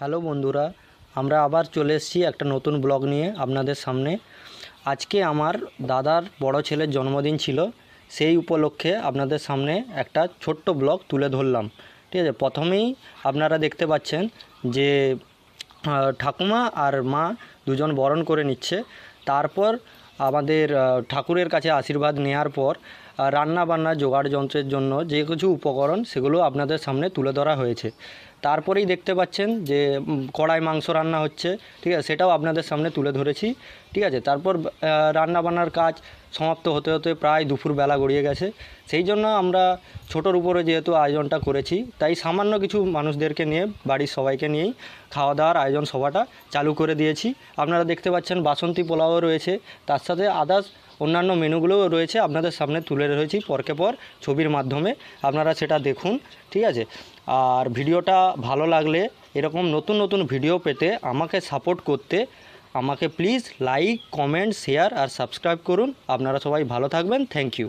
Hello বন্ধুরা, আমরা আবার চলে এসেছি একটা নতুন ব্লগ নিয়ে আপনাদের সামনে। আজকে আমার দাদার বড় ছেলের জন্মদিন ছিল, সেই উপলক্ষে আপনাদের সামনে একটা ছোট্ট ব্লগ তুলে ধরলাম। ঠিক আছে, প্রথমেই আপনারা দেখতে পাচ্ছেন যে ঠাকুমা আর মা দুজন বরণ করে নিচ্ছে। তারপর আমাদের ঠাকুরের কাছে আশীর্বাদ নেওয়ার পর আহ, রান্না বান্না জোগাড় যন্ত্রের জন্য যে কিছু উপকরণ সেগুলো আপনাদের সামনে তুলে ধরা হয়েছে। তারপরেই দেখতে পাচ্ছেন যে কড়াই মাংস রান্না হচ্ছে ঠিক আছে? সেটাও আপনাদের সামনে তুলে ধরেছি ঠিক আছে? তারপর রান্নাবান্নার কাজ সমাপ্ত হতে হতে প্রায় দুপুর বেলা গড়িয়ে গেছে। সেই জন্য আমরা ছোটোর উপরে যেহেতু আয়োজনটা করেছি তাই সামান্য কিছু মানুষদেরকে নিয়ে বাড়ির সবাইকে নিয়েই খাওয়া দাওয়ার আয়োজন সভাটা চালু করে দিয়েছি। আপনারা দেখতে পাচ্ছেন বাসন্তী পোলাও রয়েছে তার সাথে আদার্স অন্যান্য মেনুগুলোও রয়েছে, আপনাদের সামনে তুলে রয়েছি পরকে পর ছবির মাধ্যমে। আপনারা সেটা দেখুন, ঠিক আছে? আর ভিডিওটা ভালো লাগলে, এরকম নতুন নতুন ভিডিও পেতে আমাকে সাপোর্ট করতে, আমাকে প্লিজ লাইক, কমেন্ট, শেয়ার আর সাবস্ক্রাইব করুন। আপনারা সবাই ভালো থাকবেন। Thank you.